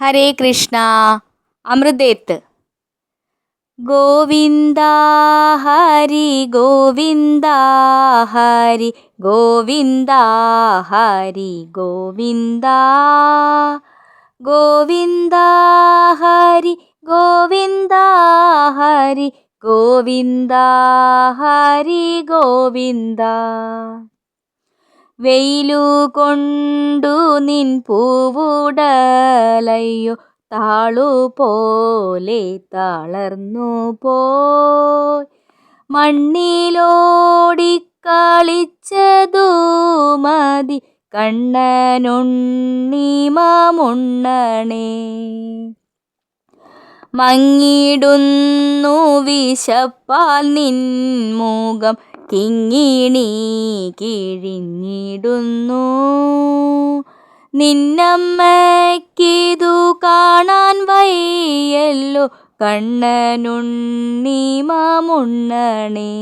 ഹരേ കൃഷ്ണ. അമൃതേത്ത്. ഗോവിന്ദ ഹരി ഗോവിന്ദ ഹരി ഗോവിന്ദ ഹരി ഗോവിന്ദ. ഗോവിന്ദ ഹരി ഗോവിന്ദ ഹരി ഗോവിന്ദ ഹരി ഗോവിന്ദ. വെയിലു കൊണ്ടു നിൻ പൂവുടലയ്യോ താളുപോലെ തളർന്നു പോയി. മണ്ണിലോടിക്കളിച്ചതു മതി കണ്ണനുണ്ണിമാമുണ്ണണേ. മങ്ങിടുന്നു വിശപ്പാൽ നിൻ മുഖം കിങ്ങിണി കിഴിഞ്ഞിടുന്നു. നിന്നമ്മയ്ക്കിതു കാണാൻ വയ്യല്ലോ കണ്ണനുണ്ണി മാമുണ്ണണേ.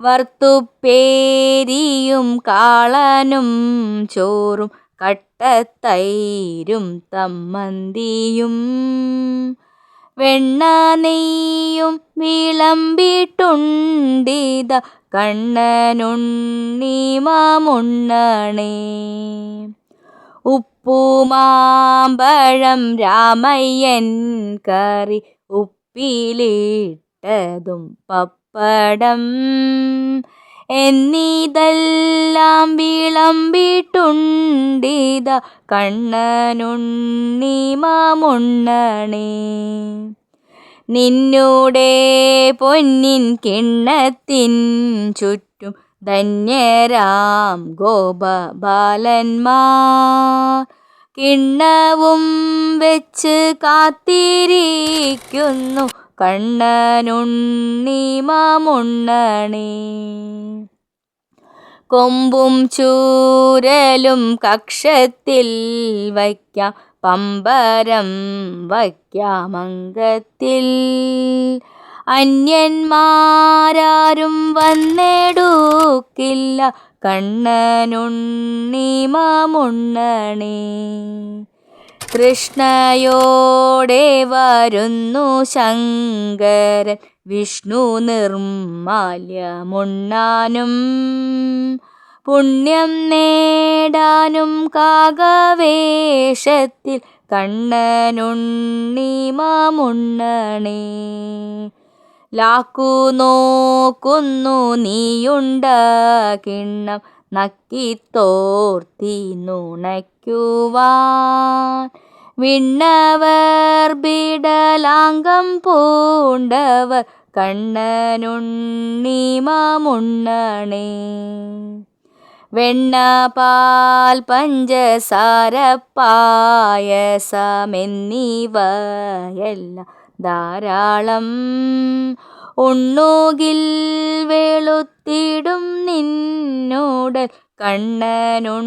വറുത്തുപ്പേരിയും കാളനും ചോറും കട്ടത്തൈരും തമ്മന്തിയും വെണ്ണ നെയ്യും വിളമ്പിട്ടുണ്ടിത കണ്ണനുണ്ണിമാമുണ്ണണേ ഉപ്പുമാമ്പഴം രാമയ്യൻ കറി ഉപ്പിലിട്ടതും പപ്പടം. എന്നിതെല്ലാം വിളമ്പിട്ടുണ്ടിത കണ്ണനുണ്ണിമാമുണ്ണണേ നിന്നൂടെ പൊന്നിൻ കിണ്ണത്തിൻ ചുറ്റും ധന്യരാം ഗോപബാലന്മാർ. കിണ്ണവും വെച്ച് കാത്തിരിക്കുന്നു കണ്ണനുണ്ണിമാമുണ്ണണേ കൊമ്പും ചൂരലും കക്ഷത്തിൽ വയ്ക്കാം പമ്പരം വയ്ക്കാമംഗത്തിൽ അന്യന്മാരാരും വന്നെടുക്കില്ല കണ്ണനുണ്ണി കണ്ണനുണ്ണിമാമുണ്ണണേ കൃഷ്ണയോടെ വരുന്നു ശങ്കരൻ. വിഷ്ണു നിർമാല്യമുണ്ണാനും പുണ്യം നേടാനും കാകവേഷത്തിൽ കണ്ണനുണ്ണിമാമുണ്ണണേ ലാക്കു നോക്കുന്നു നീയുണ്ട കിണ്ണം നക്കിത്തോർത്തി നുണയ്ക്കുവാൻ വിണ്ണവർ ബിടലാംഗം പൂണ്ടവർ കണ്ണനുണ്ണിമാമുണ്ണണേ. വെണ്ണ പാൽ പഞ്ചസാര പായസമെന്നിവയെല്ലാം ധാരാളം ഉണ്ണുകിൽ വെളുത്തിടും നിന്നോട് കണ്ണനുണ്ണിമാമുണ്ണണേ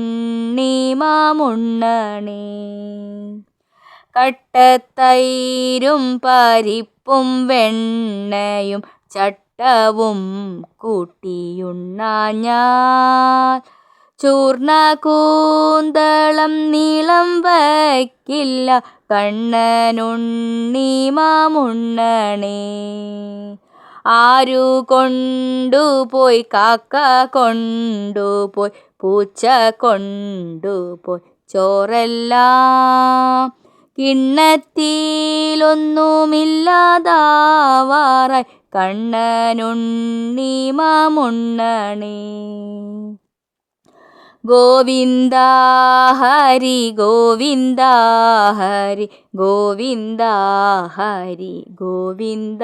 കട്ടത്തൈരും പരിപ്പും വെണ്ണയും ചട്ടവും കൂട്ടിയുണ്ണാഞ്ഞാൽ ചൂർണ കൂന്തളം നീളം വയ്ക്കില്ല കണ്ണനുണ്ണിമാമുണ്ണണേ ആരു കൊണ്ടുപോയി കാക്ക കൊണ്ടുപോയി പൂച്ച കൊണ്ടുപോയി ചോറെല്ലാം കിണ്ണത്തിലൊന്നുമില്ലാതാവാറായി. കണ്ണനുണ്ണിമാമുണ്ണണേ ഗോവിന്ദ ഹരി ഗോവിന്ദ ഹരി ഗോവിന്ദ ഹരി ഗോവിന്ദ